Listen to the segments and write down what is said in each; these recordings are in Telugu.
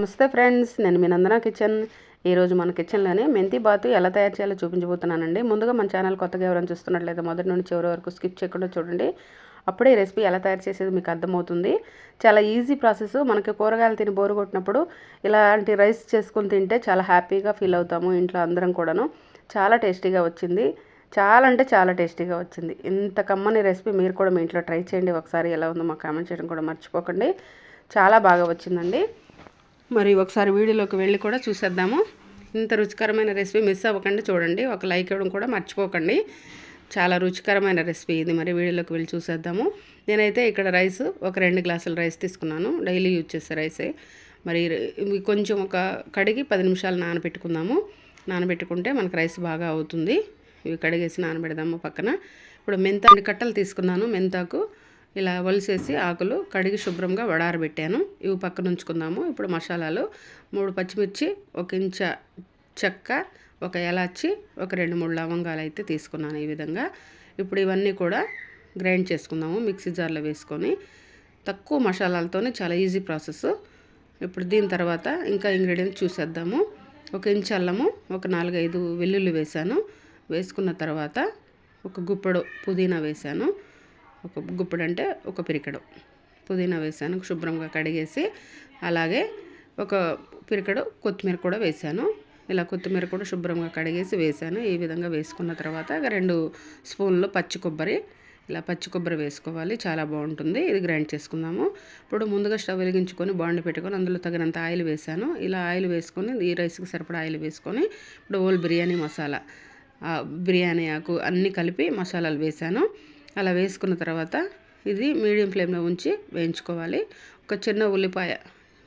నమస్తే ఫ్రెండ్స్ నేను మీ నందన కిచెన్. ఈరోజు మన కిచెన్లోనే మెంతి బాతు ఎలా తయారు చేయాలో చూపించబోతున్నానండి. ముందుగా మన ఛానల్ కొత్తగా ఎవరైనా చూస్తున్నట్లయితే మొదటి నుండి చివరి వరకు స్కిప్ చేయకుండా చూడండి. అప్పుడే ఈ రెసిపీ ఎలా తయారు చేసేది మీకు అర్థమవుతుంది. చాలా ఈజీ ప్రాసెస్. మనకి కూరగాయలు తిని బోరు కొట్టినప్పుడు ఇలాంటి రైస్ చేసుకుని తింటే చాలా హ్యాపీగా ఫీల్ అవుతాము ఇంట్లో అందరం కూడాను. చాలా టేస్టీగా వచ్చింది. చాలా అంటే చాలా టేస్టీగా వచ్చింది. ఇంత కమ్మని రెసిపీ మీరు కూడా మీ ఇంట్లో ట్రై చేయండి. ఒకసారి ఎలా ఉందో మాకు కామెంట్ చేయడం కూడా మర్చిపోకండి. చాలా బాగా వచ్చిందండి. మరి ఒకసారి వీడియోలోకి వెళ్ళి కూడా చూసేద్దాము. ఇంత రుచికరమైన రెసిపీ మిస్ అవ్వకండి చూడండి. ఒక లైక్ ఇవ్వడం కూడా మర్చిపోకండి. చాలా రుచికరమైన రెసిపీ ఇది. మరి వీడియోలోకి వెళ్ళి చూసేద్దాము. నేనైతే ఇక్కడ రైస్ ఒక రెండు గ్లాసుల రైస్ తీసుకున్నాను. డైలీ యూజ్ చేసే రైసే. మరి ఇవి కొంచెం ఒక కడిగి పది నిమిషాలు నానబెట్టుకుందాము. నానబెట్టుకుంటే మనకు రైస్ బాగా అవుతుంది. ఇవి కడిగేసి నానబెడదాము పక్కన. ఇప్పుడు మెంత రెండు కట్టలు తీసుకున్నాను మెంతాకు. ఇలా వలిసేసి ఆకులు కడిగి శుభ్రంగా వడారబెట్టాను. ఇవి పక్కన ఉంచుకుందాము ఇప్పుడు మసాలాలు మూడు పచ్చిమిర్చి ఒక ఇంచ చెక్క ఒక ఎలాచి ఒక రెండు మూడు లవంగాలు అయితే తీసుకున్నాను ఈ విధంగా. ఇప్పుడు ఇవన్నీ కూడా గ్రైండ్ చేసుకుందాము మిక్సీ జార్లో వేసుకొని. తక్కువ మసాలాలతోనే చాలా ఈజీ ప్రాసెస్. ఇప్పుడు దీని తర్వాత ఇంకా ఇంగ్రీడియంట్స్ చూసేద్దాము. ఒక ఇంచు అల్లము ఒక నాలుగైదు వెల్లుల్లి వేసాను. వేసుకున్న తర్వాత ఒక గుప్పడు పుదీనా వేసాను. ఒక గుప్పడు అంటే ఒక పిరికడు. పుదీనా వేసాను శుభ్రంగా కడిగేసి అలాగే ఒక పిరికడు కొత్తిమీర కూడా వేసాను. ఇలా కొత్తిమీర కూడా శుభ్రంగా కడిగేసి వేసాను. ఈ విధంగా వేసుకున్న తర్వాత రెండు స్పూన్లు పచ్చి కొబ్బరి. ఇలా పచ్చి కొబ్బరి వేసుకోవాలి చాలా బాగుంటుంది. ఇది గ్రైండ్ చేసుకుందాము. ఇప్పుడు ముందుగా స్టవ్ వెలిగించుకొని బాండ్ పెట్టుకొని అందులో తగినంత ఆయిల్ వేసాను. ఇలా ఆయిల్ వేసుకొని ఈ రైస్కి సరిపడా ఆయిల్ వేసుకొని ఇప్పుడు ఓల్ బిర్యానీ మసాలా బిర్యానీ ఆకు అన్నీ కలిపి మసాలాలు వేసాను. అలా వేసుకున్న తర్వాత ఇది మీడియం ఫ్లేమ్లో ఉంచి వేయించుకోవాలి. ఒక చిన్న ఉల్లిపాయ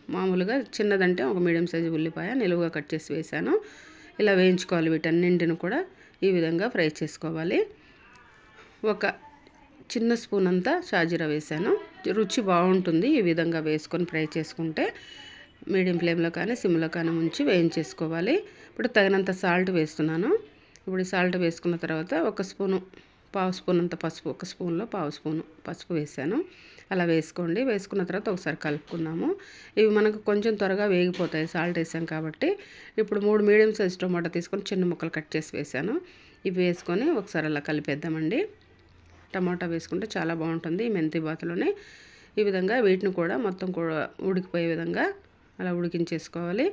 మామూలుగా చిన్నదంటే ఒక మీడియం సైజు ఉల్లిపాయ నిలువుగా కట్ చేసి వేసాను. ఇలా వేయించుకోవాలి వీటన్నింటిని కూడా ఈ విధంగా ఫ్రై చేసుకోవాలి. ఒక చిన్న స్పూన్ అంతా షాజీరా వేసాను. రుచి బాగుంటుంది ఈ విధంగా వేసుకొని ఫ్రై చేసుకుంటే. మీడియం ఫ్లేమ్లో కానీ సిమ్లో కానీ ఉంచి వేయించేసుకోవాలి. ఇప్పుడు తగినంత సాల్ట్ వేస్తున్నాను. ఇప్పుడు సాల్ట్ వేసుకున్న తర్వాత ఒక స్పూను పావు స్పూన్ అంత పసుపు ఒక స్పూన్లో పావు స్పూను పసుపు వేసాను. అలా వేసుకోండి. వేసుకున్న తర్వాత ఒకసారి కలుపుకుందాము. ఇవి మనకు కొంచెం త్వరగా వేగిపోతాయి. సాల్ట్ వేసాం కాబట్టి ఇప్పుడు మూడు మీడియం సైజ్ టొమాటో తీసుకొని చిన్న ముక్కలు కట్ చేసి వేసాను. ఇవి వేసుకొని ఒకసారి అలా కలిపేద్దామండి. టమాటా వేసుకుంటే చాలా బాగుంటుంది ఈ మెంతి బాతులోనే. ఈ విధంగా వీటిని కూడా మొత్తం కూడా ఉడికిపోయే విధంగా అలా ఉడికించేసుకోవాలి.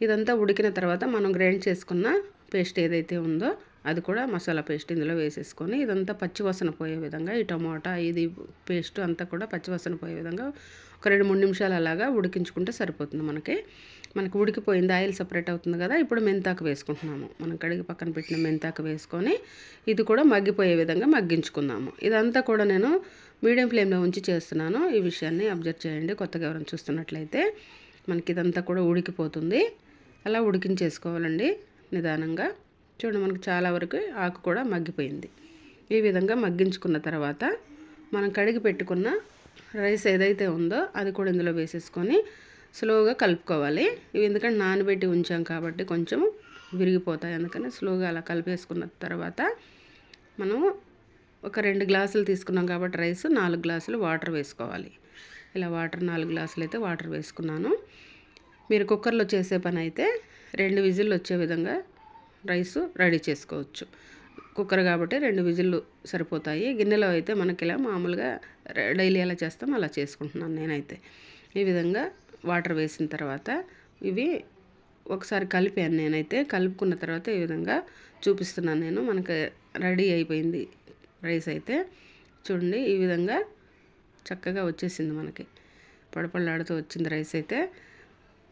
ఇదంతా ఉడికిన తర్వాత మనం గ్రైండ్ చేసుకున్న పేస్ట్ ఏదైతే ఉందో అది కూడా మసాలా పేస్ట్ ఇందులో వేసేసుకొని ఇదంతా పచ్చివాసన పోయే విధంగా ఈ టమాటా ఇది పేస్ట్ అంతా కూడా పచ్చివాసన పోయే విధంగా ఒక రెండు మూడు నిమిషాలు అలాగా ఉడికించుకుంటే సరిపోతుంది మనకి. మనకి ఉడికిపోయింది ఆయిల్ సపరేట్ అవుతుంది కదా ఇప్పుడు మెంతాకు వేసుకుంటున్నాము. మనం కడిగి పక్కన పెట్టిన మెంతాకు వేసుకొని ఇది కూడా మగ్గిపోయే విధంగా మగ్గించుకుందాము. ఇదంతా కూడా నేను మీడియం ఫ్లేమ్లో ఉంచి చేస్తున్నాను. ఈ విషయాన్ని అబ్జర్వ్ చేయండి. కొత్తగా ఎవరైనా చూస్తున్నట్లయితే మనకి ఇదంతా కూడా ఉడికిపోతుంది. అలా ఉడికించేసుకోవాలండి నిదానంగా. చూడండి మనకు చాలా వరకు ఆకు కూడా మగ్గిపోయింది. ఈ విధంగా మగ్గించుకున్న తర్వాత మనం కడిగి పెట్టుకున్న రైస్ ఏదైతే ఉందో అది కూడా ఇందులో వేసేసుకొని స్లోగా కలుపుకోవాలి. ఇవి ఎందుకంటే నానబెట్టి ఉంచాం కాబట్టి కొంచెం విరిగిపోతాయి. అందుకని స్లోగా అలా కలిపేసుకున్న తర్వాత మనము ఒక రెండు గ్లాసులు తీసుకున్నాం కాబట్టి రైస్ నాలుగు గ్లాసులు వాటర్ వేసుకోవాలి. ఇలా వాటర్ నాలుగు గ్లాసులు అయితే వాటర్ వేసుకున్నాను. మీరు కుక్కర్లో చేసే పని అయితే రెండు విజిల్లు వచ్చే విధంగా రైస్ రెడీ చేసుకోవచ్చు. కుక్కర్ కాబట్టి రెండు విజిల్లు సరిపోతాయి. గిన్నెలో అయితే మనకి ఇలా మామూలుగా డైలీ ఎలా చేస్తాం అలా చేసుకుంటున్నాను నేనైతే. ఈ విధంగా వాటర్ వేసిన తర్వాత ఇవి ఒకసారి కలిపాను నేనైతే. కలుపుకున్న తర్వాత ఈ విధంగా చూపిస్తున్నాను నేను. మనకి రెడీ అయిపోయింది రైస్ అయితే. చూడండి ఈ విధంగా చక్కగా వచ్చేసింది మనకి. పడపళ్ళాడుతూ వచ్చింది రైస్ అయితే.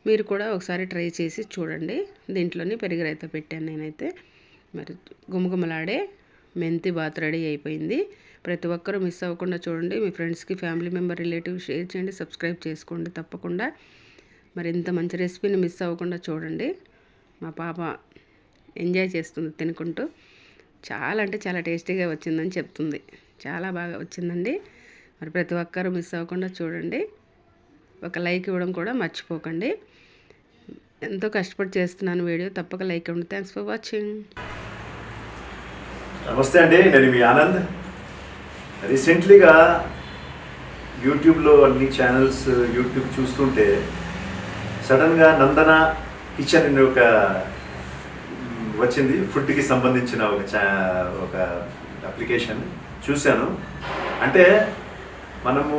మీరు కూడా ఒకసారి ట్రై చేసి చూడండి. దీంట్లోని పెరిగిరైతే పెట్టాను నేనైతే. మరి గుమగుమలాడే మెంతి బాత్ రెడీ అయిపోయింది. ప్రతి ఒక్కరూ మిస్ అవ్వకుండా చూడండి. మీ ఫ్రెండ్స్కి ఫ్యామిలీ మెంబర్ రిలేటివ్ షేర్ చేయండి. సబ్స్క్రైబ్ చేసుకోండి తప్పకుండా. మరి ఇంత మంచి రెసిపీని మిస్ అవ్వకుండా చూడండి. మా పాప ఎంజాయ్ చేస్తుంది తినుకుంటూ. చాలా అంటే చాలా టేస్టీగా వచ్చిందని చెప్తుంది. చాలా బాగా వచ్చిందండి. మరి ప్రతి ఒక్కరూ మిస్ అవ్వకుండా చూడండి. ఒక లైక్ ఇవ్వడం కూడా మర్చిపోకండి. ఎంతో కష్టపడి చేస్తున్నాను వీడియో. తప్పక లైక్ ఇవ్వండి. థ్యాంక్స్ ఫర్ వాచింగ్ నమస్తే అండి. నేను మీ ఆనంద్. రీసెంట్లీగా యూట్యూబ్లో అన్ని ఛానల్స్ యూట్యూబ్ చూస్తుంటే సడన్గా నందన కిచెన్ అనే ఒక వచ్చింది. ఫుడ్కి సంబంధించిన ఒక చా ఒక అప్లికేషన్ చూశాను. అంటే మనము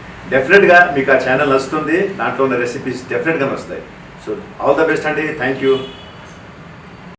డెఫినెట్గా మీకు ఆ ఛానల్ వస్తుంది దాంట్లో ఉన్న రెసిపీస్ డెఫినెట్గా వస్తాయి సో ఆల్ ద బెస్ట్ అండి. Thank you